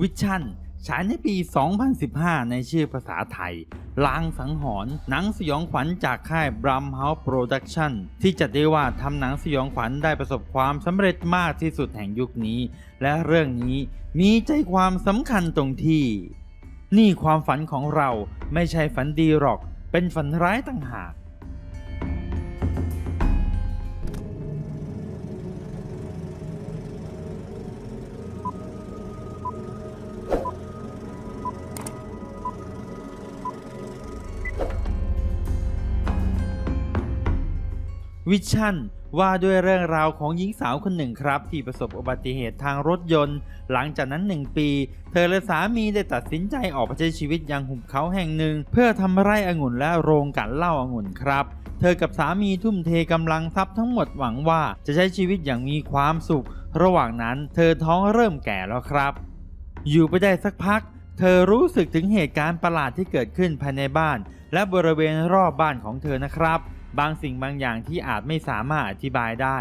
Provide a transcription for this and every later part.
วิชั่นฉายในปี 2015 ในชื่อภาษาไทย ลางสังหรณ์หนังสยองขวัญจากค่าย Blumhouse Production ที่จัดได้ว่าทำหนังสยองขวัญได้ประสบความสำเร็จมากที่สุดแห่งยุคนี้ และเรื่องนี้มีใจความสำคัญตรงที่ นี่ความฝันของเราไม่ใช่ฝันดีหรอก เป็นฝันร้ายต่างหาก วิชั่นว่าด้วยเรื่องราวของหญิงสาวคนหนึ่งครับ ที่ประสบอุบัติเหตุทางรถยนต์ หลังจากนั้นหนึ่งปี เธอและสามีได้ตัดสินใจออกไปใช้ชีวิตยังหุบเขาแห่งหนึ่ง เพื่อทำไร่องุ่นและโรงกลั่นเหล้าองุ่นครับ เธอกับสามีทุ่มเทกำลังทรัพย์ทั้งหมดหวังว่าจะใช้ชีวิตอย่างมีความสุข ระหว่างนั้นเธอท้องเริ่มแก่แล้วครับ อยู่ไปได้สักพัก เธอรู้สึกถึงเหตุการณ์ประหลาดที่เกิดขึ้นภายในบ้าน และบริเวณรอบบ้านของเธอนะครับ บางสิ่งบางอย่างที่อาจไม่สามารถอธิบายได้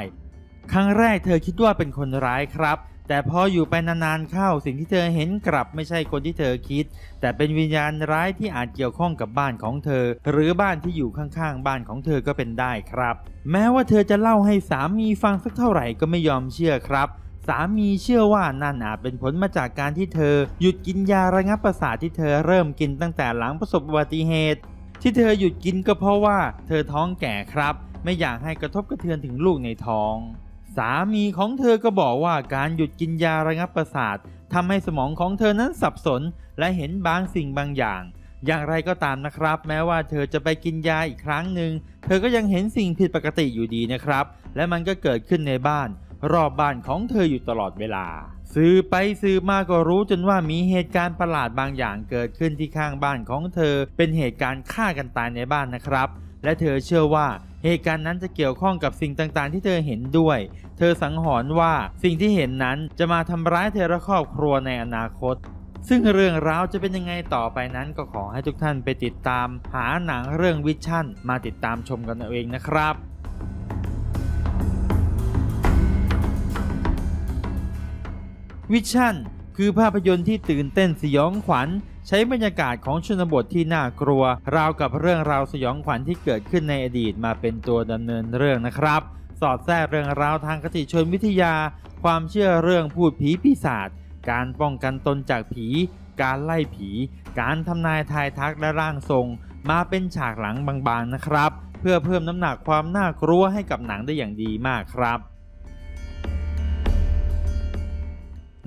ครั้งแรกเธอคิดว่าเป็นคนร้ายครับ แต่พออยู่ไปนานๆเข้าสิ่งที่เธอเห็นกลับไม่ใช่คนที่เธอคิด แต่เป็นวิญญาณร้ายที่อาจเกี่ยวข้องกับบ้านของเธอ หรือบ้านที่อยู่ข้างๆบ้านของเธอก็เป็นได้ครับ แม้ว่าเธอจะเล่าให้สามีฟังสักเท่าไหร่ก็ไม่ยอมเชื่อครับสามีเชื่อว่านั่นอาจเป็นผลมาจากการที่เธอ หยุดกินยาระงับประสาทที่เธอเริ่มกินตั้งแต่หลังประสบอุบัติเหตุ ที่เธอหยุดกินก็เพราะว่า เธอท้องแก่ครับ ไม่อยากให้กระทบกระเทือนถึงลูกในท้อง สามีของเธอก็บอกว่าการหยุดกินยาระงับประสาททำให้สมองของเธอนั้นสับสน และเห็นบางสิ่งบางอย่าง อย่างไรก็ตามนะครับ แม้ว่าเธอจะไปกินยาอีกครั้งหนึ่งเธอก็ยังเห็นสิ่งผิดปกติอยู่ดีนะครับ และมันก็เกิดขึ้นในบ้าน รอบบ้านของเธออยู่ตลอดเวลา ซื้อไปซื้อมาก็รู้จนว่ามีเหตุการณ์ประหลาดบางอย่างเกิดขึ้นที่ข้างบ้านของเธอ เป็นเหตุการณ์ฆ่ากันตายในบ้านนะครับ และเธอเชื่อว่าเหตุการณ์นั้นจะเกี่ยวข้องกับสิ่งต่างๆ ที่เธอเห็นด้วย เธอสังหรณ์ว่าสิ่งที่เห็นนั้นจะมาทำร้ายเธอและครอบครัวในอนาคต ซึ่งเรื่องราวจะเป็นยังไงต่อไปนั้นก็ขอให้ทุกท่านไปติดตาม หาหนังเรื่องวิชั่นมาติดตามชมกันเอาเองนะครับ วิชั่นคือภาพยนตร์ที่ตื่นเต้นสยองขวัญ ใช้บรรยากาศของชนบทที่น่ากลัว ราวกับเรื่องราวสยองขวัญที่เกิดขึ้นในอดีตมาเป็นตัวดำเนินเรื่องนะครับ สอดแทรกเรื่องราวทางคติชนวิทยา ความเชื่อเรื่องพูดผีปีศาจการป้องกันตนจากผี การไล่ผี การทำนายทายทักและร่างทรง มาเป็นฉากหลังบางๆนะครับ เพื่อเพิ่มน้ำหนักความน่ากลัวให้กับหนังได้อย่างดีมากครับ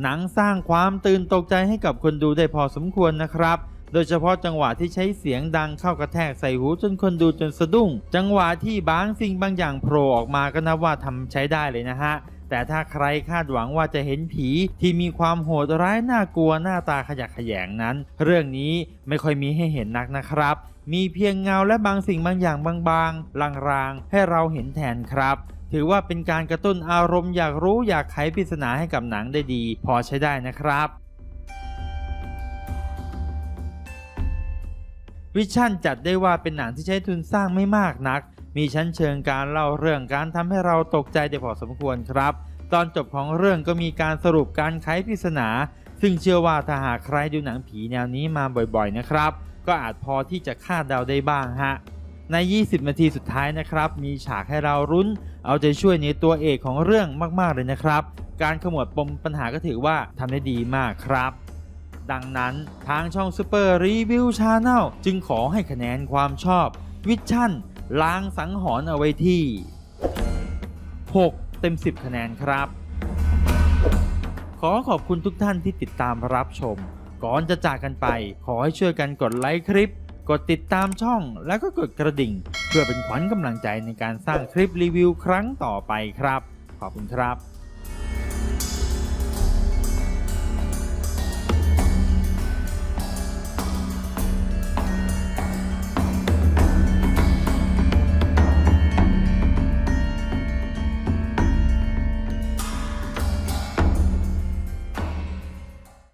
หนังสร้างความตื่นตกใจให้กับคนดูได้พอสมควรนะครับ โดยเฉพาะจังหวะที่ใช้เสียงดังเข้ากระแทกใส่หูจนคนดูจนสะดุ้ง จังหวะที่บางสิ่งบางอย่างโผล่ออกมาก็นับว่าทำใช้ได้เลยนะฮะแต่ถ้าใครคาดหวังว่าจะเห็นผีที่มีความโหดร้ายน่ากลัวหน้าตาขยักขยงนั้น เรื่องนี้ไม่ค่อยมีให้เห็นนักนะครับ มีเพียงเงาและบางสิ่งบางอย่างบางๆลางๆ ให้เราเห็นแทนครับ ถือว่าเป็นการกระตุ้นอารมณ์อยากรู้อยากไขปริศนาให้กับหนังได้ดี พอใช้ได้นะครับวิชั่นจัดได้ว่าเป็นหนังที่ใช้ทุนสร้างไม่มากนัก มีชั้นเชิงการเล่าเรื่องการทำให้เราตกใจได้พอสมควรครับ ตอนจบของเรื่องก็มีการสรุปการไขปริศนา ซึ่งเชื่อว่าถ้าหากใครดูหนังผีแนวนี้มาบ่อยๆนะครับ ก็อาจพอที่จะคาดเดาได้บ้างฮะ ใน 20 นาทีสุดท้ายนะครับ มีฉากให้เรารุ้น เอาใจช่วยในตัวเอกของเรื่องมาก ๆ เลยนะครับ การขมวดปมปัญหาก็ถือว่าทำได้ดีมากครับ ดังนั้นทางช่อง Super Review Channel จึงขอให้คะแนนความชอบ วิชั่น ล้างสังหรณ์เอาไว้ที่ 6 เต็ม 10 คะแนนครับ ขอขอบคุณทุกท่านที่ติดตามรับชม ก่อนจะจากกันไป ขอให้ช่วยกันกดไลค์คลิป กดติดตามช่องแล้วก็กดกระดิ่ง เพื่อเป็นขวัญกำลังใจในการสร้างคลิปรีวิวครั้งต่อไปครับ ขอบคุณครับ